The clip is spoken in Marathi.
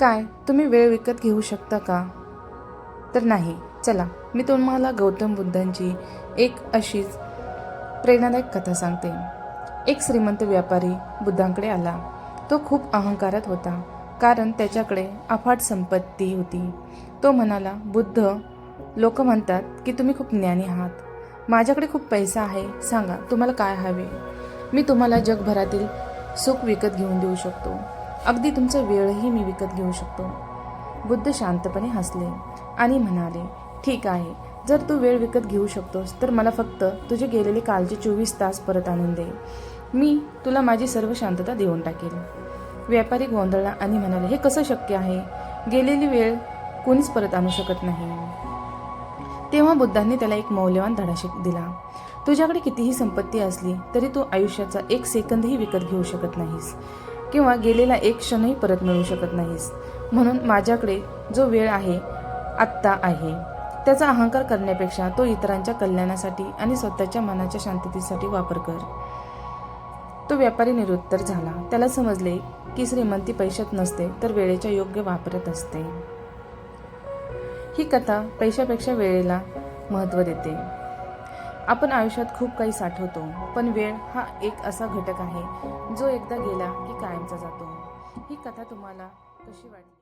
काय तुम्ही वेळ विकत घेऊ शकता का? तर नाही चला मी तुम्हाला गौतम बुद्धांची एक अशीच प्रेरणादायक कथा सांगते. एक श्रीमंत व्यापारी बुद्धांकडे आला. तो खूप अहंकारात होता कारण त्याच्याकडे अफाट संपत्ती होती. तो म्हणाला बुद्ध लोक म्हणतात की तुम्ही खूप ज्ञानी आहात. माझ्याकडे खूप पैसा आहे सांगा तुम्हाला काय हवे? मी तुम्हाला जगभरातील सुख विकत घेऊन देऊ शकतो. अगदी तुमचा वेळही मी विकत घेऊ शकतो. बुद्ध शांतपणे हसले आणि म्हणाले ठीक आहे. जर तू वेळ विकत घेऊ शकतोस तर मला फक्त तुझे गेलेले कालचे चोवीस तास परत आणून दे. मी तुला माझी सर्व शांतता देऊन टाकेल. व्यापारी गोंधळला आणि म्हणाले हे कसं शक्य आहे? गेलेली वेळ कोणीच परत आणू शकत नाही. तेव्हा बुद्धांनी त्याला एक मौल्यवान धडा शिक दिला. तुझ्याकडे कितीही संपत्ती असली तरी तू आयुष्याचा एक सेकंदही विकत घेऊ शकत नाहीस. किंवा गेलेला एक क्षणही परत मिळू शकत नाहीस. म्हणून माझ्याकडे जो वेळ आहे आत्ता आहे. त्याचा अहंकार करण्यापेक्षा तो इतरांच्या कल्याणासाठी आणि स्वतःच्या मनाच्या शांततेसाठी वापर कर. तो व्यापारी निरुत्तर झाला. त्याला समजले की श्रीमंती पैशात नसते तर वेळेच्या योग्य वापरत असते. ही कथा पैशापेक्षा वेळेला महत्त्व देते. आपण आयुष्यात खूप काही साठवतो पण वेळ हा एक असा घटक आहे जो एकदा गेला की कायमचा जातो. ही कथा तुम्हाला कशी वाटली?